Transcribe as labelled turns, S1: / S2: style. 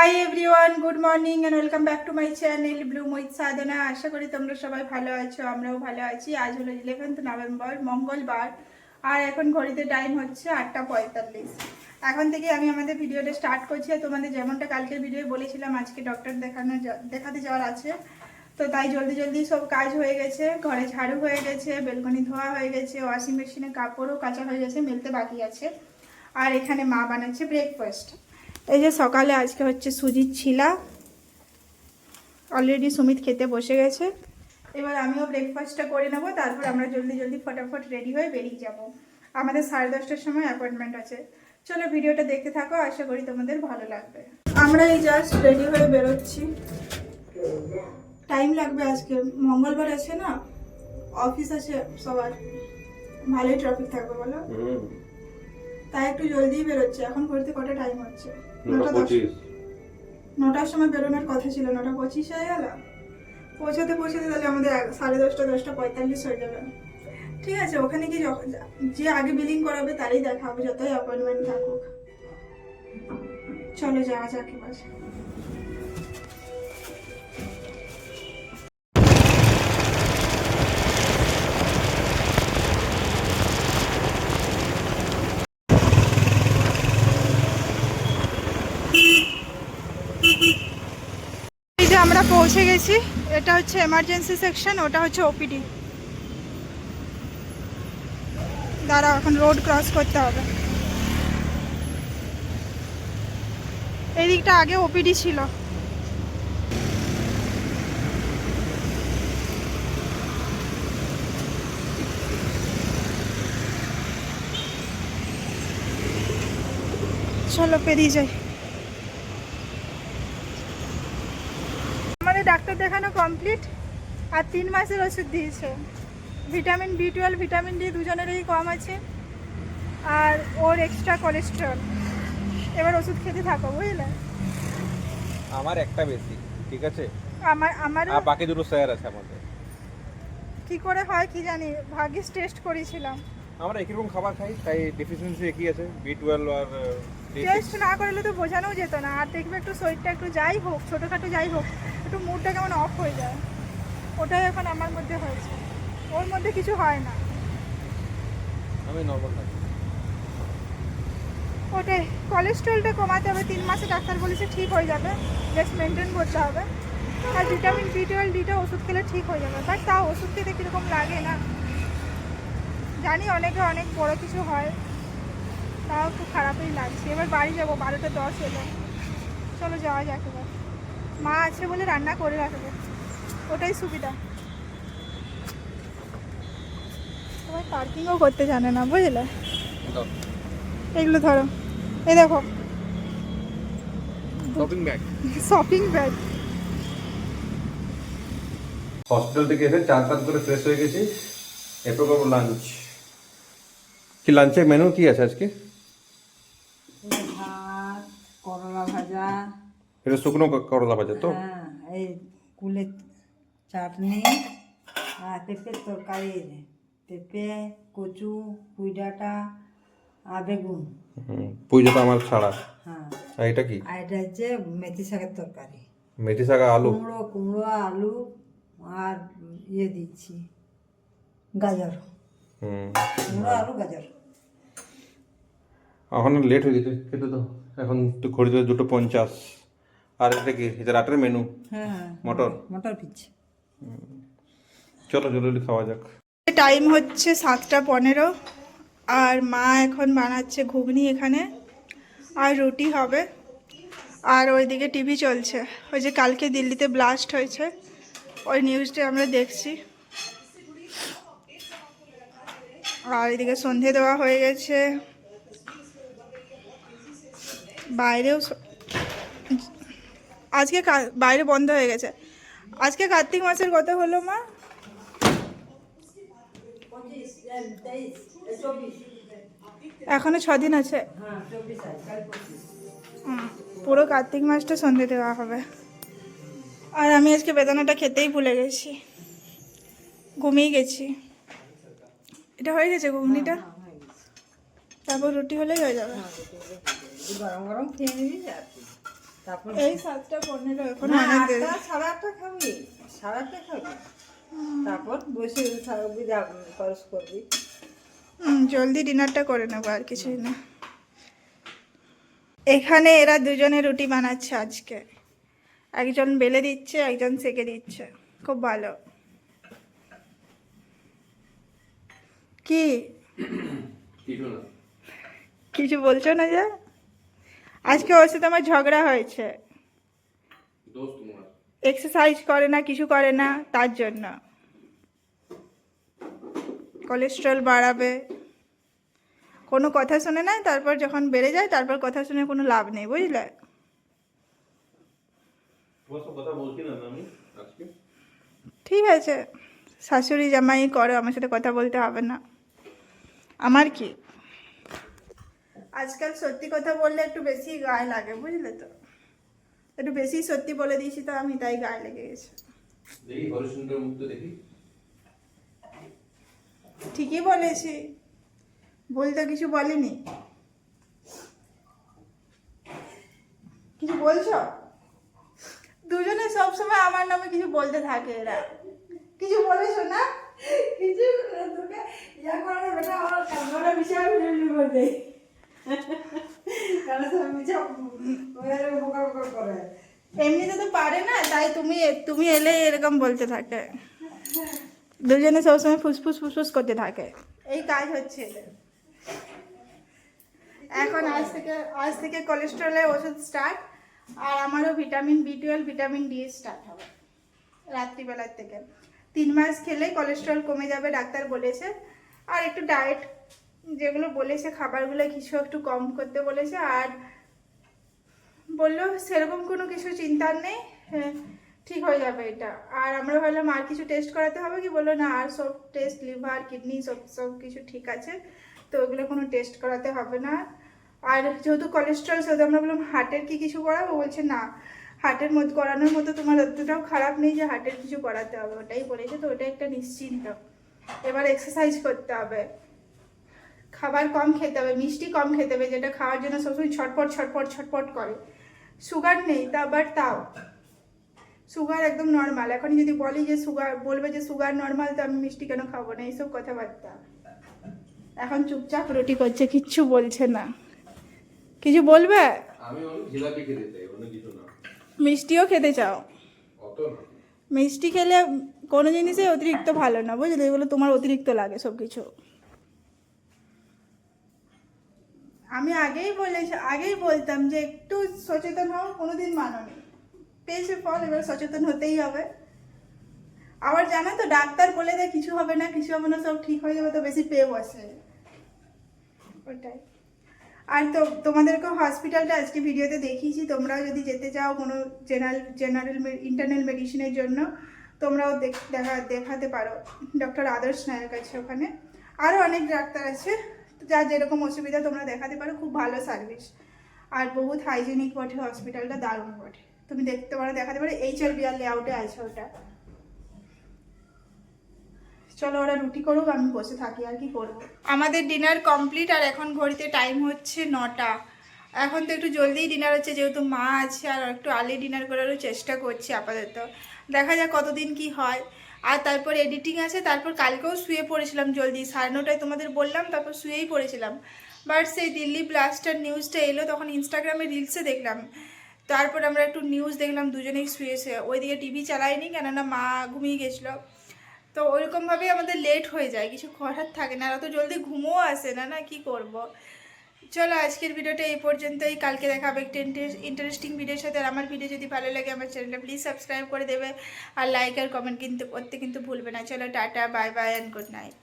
S1: Hi everyone good morning and welcome back to my channel blue Mohit Sadhana আশা করি তোমরা সবাই ভালো আছো, আমরাও ভালো আছি। আজ হলো ইলেভেন্থ নভেম্বর মঙ্গলবার। আর এখন ঘড়িতে টাইম হচ্ছে আটটা পঁয়তাল্লিশ। এখন থেকে আমি আমাদের ভিডিওটা স্টার্ট করছি। আর তোমাদের যেমনটা কালকের ভিডিও বলেছিলাম, আজকে ডক্টর দেখানো দেখাতে যাওয়ার আছে। তো তাই জলদি জলদি সব কাজ হয়ে গেছে। ঘরে ঝাড়ু হয়ে গেছে, বেলকনি ধোয়া হয়ে গেছে ওয়াশিং মেশিনে কাপড়ও কাঁচা হয়ে গেছে, মেলতে বাকি আছে। আর এখানে মা বানাচ্ছে ব্রেকফাস্ট এই যে সকালে আজকে হচ্ছে সুজির ছিলা। অলরেডি সুমিত খেতে বসে গেছে। এবার আমিও ব্রেকফাস্টটা করে নেব তারপর আমরা জলদি জলদি ফটাফট রেডি হয়ে বেরিয়ে যাব। আমাদের সাড়ে দশটার সময় অ্যাপয়েন্টমেন্ট আছে। চলো ভিডিওটা দেখতে থাকো আশা করি তোমাদের ভালো লাগবে। আমরা এই জাস্ট রেডি হয়ে বেরোচ্ছি। টাইম লাগবে আজকে। মঙ্গলবার আছে না? অফিস আছে সবার। ভালোই ট্রাফিক থাকবে বলো। তাই একটু জলদিই বেরোচ্ছে। এখন ঘুরতে কটা টাইম হচ্ছে? নটার সময় বেরোনোর কথা ছিল নটা পঁচিশ হয়ে গেল? পৌঁছাতে পৌঁছাতে তাহলে আমাদের সাড়ে দশটা দশটা পঁয়তাল্লিশ হয়ে যাবে। ঠিক আছে ওখানে কি যখন যে আগে বিলিং করাবে তারই দেখা হবে যতই অ্যাপয়েন্টমেন্ট থাকুক। চলো যাওয়া যাক এবার। পৌঁছে গেছি। এটা হচ্ছে এমার্জেন্সি সেকশন ওটা হচ্ছে ওপিডি দাঁড়াও, এখন রোড ক্রস করতে হবে। এই দিকটা আগে ওপিডি ছিল। চলো পেরিয়ে যাই আমাদের ডাক্তার দেখানো কমপ্লিট আর তিন মাসের ওষুধ দিয়েছে। Vitamin B twelve vitamin D দুজনেরই কম আছে। আর ওর এক্সট্রা কোলেস্ট্রল এবার ওষুধ খেতে থাকো বুঝলে?
S2: আমার একটা বেশি ঠিক আছে?
S1: আমার আমার
S2: আর বাকি দুটো স্যার আছে আমাদের।
S1: কি করে হয় কি জানি ভাগ্যিস টেস্ট করেছিলাম।
S2: আমরা একই রকম খাবার খাই তাই ডেফিসিয়েন্সি একই আছে বি টুয়েলভ আর
S1: টেস্ট না করলে তো বোঝানোও যেত না। আর দেখবে একটু শরীরটা একটু যাই হোক ছোটোখাটো যাই হোক একটু মুডটা কেমন অফ হয়ে যায় ওটাই এখন আমার মধ্যে হয়েছে। ওর মধ্যে কিছু হয় না।
S2: আমি নর্মাল
S1: ওটাই কোলেস্ট্রলটা কমাতে হবে তিন মাসে ডাক্তার বলেছে ঠিক হয়ে যাবে জাস্ট মেনটেন করতে হবে। আর ভিটামিন বি টুয়েলভ ডিটা ওষুধ খেলে ঠিক হয়ে যাবে বাট তাও ওষুধ খেতে কীরকম লাগে না। জানি অনেকে অনেক বড় কিছু হয় তাও খুব খারাপই লাগছে। এবার বাড়ি যাব বারোটা দশ এলো চলো যাওয়া যাক এবার। মা আছে বলে রান্না করে রাখবে। ওটাই সুবিধা। সবাই পার্কিংও করতে জানে না বুঝলে? এগুলো ধরো। এই দেখো।
S2: Shopping bag
S1: shopping bag
S2: hospital থেকে এসে চান টান করে ফ্রেশ হয়ে গেছি। এরপর করব লাঞ্চ কি লাঞ্চের মেনু কি আছে আজকে
S3: ভাত করলা ভাজা
S2: এটা শুকনো করলা ভাজা তো?
S3: হ্যাঁ এই কুলের চাটনি আর পেঁপের তরকারি পেঁপে কচু পুঁই ডাঁটা আর বেগুন।
S2: পুজো তো আমার ছাড়া।
S3: হ্যাঁ।
S2: আর এটা কি?
S3: আর এটা হচ্ছে মেথি শাকের তরকারি।
S2: মেথি শাক আলু?
S3: কুমড়ো কুমড়ো আলু আর ইয়ে দিচ্ছি গাজর।
S2: হুম।
S3: কুমড়ো আলু গাজর।
S2: এখন লেট হয়ে গেছে খেতে তো এখন তো ঘড়িতে দুটো পঞ্চাশ। আর এটা কি? এটা রাতের মেনু
S3: হ্যাঁ হ্যাঁ।
S2: মটর?
S3: মটর পিচ
S2: চলো জলদি খাওয়া যাক।
S1: টাইম হচ্ছে সাতটা পনেরো আর মা এখন বানাচ্ছে ঘুগনি এখানে আর রুটি হবে আর ওইদিকে টিভি চলছে। ওই যে কালকে দিল্লিতে ব্লাস্ট হয়েছে ওই নিউজটা আমরা দেখছি। আর এদিকে সন্ধে দেওয়া হয়ে গেছে। বাইরেও আজকে বাইরে বন্ধ হয়ে গেছে। আজকে কার্তিক মাসের কথা হলো, মা। এখনও ছদিন আছে। পুরো কার্তিক মাসটা সন্ধে দেওয়া হবে। আর আমি আজকে বেদানাটা খেতেই ভুলে গেছি। ঘুমিয়ে গেছি। এটা হয়ে গেছে ঘুগনিটা? তারপর রুটি হলেই হয়ে যাবে।
S3: গরম গরম খেয়ে নিবি। তারপর
S1: এই সাতটা পনেরো এখন অনেক
S3: খাবি সাড়ে খাবি। তারপর বসে থাকবি খরচ করবি।
S1: হুম, জলদি ডিনারটা করে নেব আর কিছুই না। এখানে এরা দুজনে রুটি বানাচ্ছে আজকে। একজন বেলে দিচ্ছে একজন সেকে দিচ্ছে। খুব ভালো। কি?
S2: কিছু
S1: বলছো না যে? আজকে ওর সাথে আমার ঝগড়া হয়েছে। এক্সারসাইজ করে না কিছু করে না তার জন্য। কোলেস্ট্রল বাড়াবে। কোনো কথা শুনে না তারপর যখন বেড়ে যায় তারপর কথা শুনে কোনো লাভ নেই বুঝলে? ঠিক আছে। শাশুড়ি জামাই করো আমার সাথে কথা বলতে হবে না। আমার কি? আজকাল সত্যি কথা বললে একটু বেশি গায়ে লাগে বুঝলে তো? একটু বেশি সত্যি বলে দিয়েছি তো আমি তাই গায়ে লেগে গেছে। ঠিকই বলেছি। ভুল তো কিছু বলিনি। কিছু বলছো? দুজনে সবসময় আমার নামে কিছু বলতে থাকে এরা। কিছু বলেছ না?
S3: কিছু তোকে ইয়া করে বেটা আমার বিশাল করে
S1: এমনিতে তো পারে না, তাই তুমি তুমি এলে এরকম বলতে থাকে। দুজনে সবসময় ফুসফুস ফুসফুস করতে থাকে। এই কাজ হচ্ছে এখন আজ থেকে আজ থেকে কোলেস্ট্রলের ওষুধ স্টার্ট আর আমারও vitamin B twelve vitamin D start হবে। রাত্রিবেলার থেকে। তিন মাস খেলে কোলেস্ট্রল কমে যাবে, ডাক্তার বলেছে। আর একটু ডায়েট যেগুলো বলেছে খাবারগুলো কিছু একটু কম করতে বলেছে আর বলল সেরকম কোনো কিছু চিন্তার নেই হ্যাঁ, ঠিক হয়ে যাবে এটা। আর আমরা ভাবলাম আর কিছু টেস্ট করাতে হবে কি? বলল না আর সব টেস্ট লিভার কিডনি সব সব কিছু ঠিক আছে তো ওগুলো কোনো টেস্ট করাতে হবে না। আর যেহেতু কোলেস্ট্রল সেহেতু আমরা বললাম হার্টের কি কিছু করাবো? বলছে না হার্টের মধ্যে করানোর মতো তোমার অতটাও খারাপ নেই যে হার্টের কিছু করাতে হবে। ওটাই বলেছে তো ওটা একটা নিশ্চিন্ত। এবার এক্সারসাইজ করতে হবে। খাবার কম খেতে হবে মিষ্টি কম খেতে হবে যেটা খাওয়ার জন্য সবসময় ছটপট ছটপট ছটপট করে। সুগার নেই তা বাট তাও। সুগার একদম নর্মাল এখন যদি বলি যে সুগার বলবে যে সুগার নর্মাল তো আমি মিষ্টি কেন খাব না? এইসব কথাবার্তা। এখন চুপচাপ রুটি করছে কিচ্ছু বলছে না। কিছু বলবে? মিষ্টিও খেতে চাও? মিষ্টি খেলে কোনো জিনিসে অতিরিক্ত ভালো না বুঝলে? এগুলো তোমার অতিরিক্ত লাগে সব কিছু আমি আগেই বলেছি, আগেই বলতাম যে একটু সচেতন হও, কোনোদিন মাননি পেয়েছে ফল, এবার সচেতন হতেই হবে। আবার জানো তো, ডাক্তার বলে দেয়, কিছু হবে না, কিছু হবে না, সব ঠিক হয়ে যাবে, তো বেশি পেয়ে বসে ওটাই। আর তো তোমাদেরকে হসপিটালটা আজকে ভিডিওতে দেখিয়েছি, তোমরাও যদি যেতে চাও কোনো জেনারেল জেনারেল ইন্টারনাল মেডিসিনের জন্য, তোমরাও দেখ- দেখা, দেখাতে পারো। ডক্টর আদর্শ নায়ের কাছে ওখানে। আরও অনেক ডাক্তার আছে। যার যেরকম অসুবিধা তোমরা দেখাতে পারো, খুব ভালো সার্ভিস আর বহুত হাইজেনিক বটে হসপিটালটা দারুণ বটে। তুমি দেখতে পারো, দেখাতে পারো এইচ আর বিআর লেআউটে আছে ওটা। চলো ওরা রুটি করুক, আমি বসে থাকি, আর কি করব? আমাদের ডিনার কমপ্লিট আর এখন ঘড়িতে টাইম হচ্ছে নটা। এখন তো একটু জলদিই ডিনার হচ্ছে, যেহেতু মা আছে, আর একটু আর্লি ডিনার করারও চেষ্টা করছি আপাতত। দেখা যাক কতদিন কি হয়। আর তারপর এডিটিং আছে, তারপর কালকেও শুয়ে পড়েছিলাম জলদি। সাড়ে নটায় তোমাদের বললাম, তারপর শুয়েই পড়েছিলাম। বাট সেই দিল্লি ব্লাস্টার নিউজটা এলো, তখন ইনস্টাগ্রামে রিলসে দেখলাম। তারপর আমরা একটু নিউজ দেখলাম, দুজনেই শুয়েছে। ওইদিকে টিভি চালাইনি কেননা মা ঘুমিয়ে গেছিল। তো ওইরকমভাবেই আমাদের লেট হয়ে যায়, কিছু করার থাকে না। আর অত জলদি ঘুমও আসে না না কি করব। চলো আজকের ভিডিওটা এই পর্যন্তই। কালকে দেখাবে একটা ইন্টারেস্টিং ভিডিওর সাথে। আর আমার ভিডিও যদি ভালো লাগে, আমার চ্যানেলটা প্লিজ সাবস্ক্রাইব করে দেবে। আর লাইক আর কমেন্ট কিন্তু, করতে কিন্তু ভুলবে না। চলো tata bye bye and good night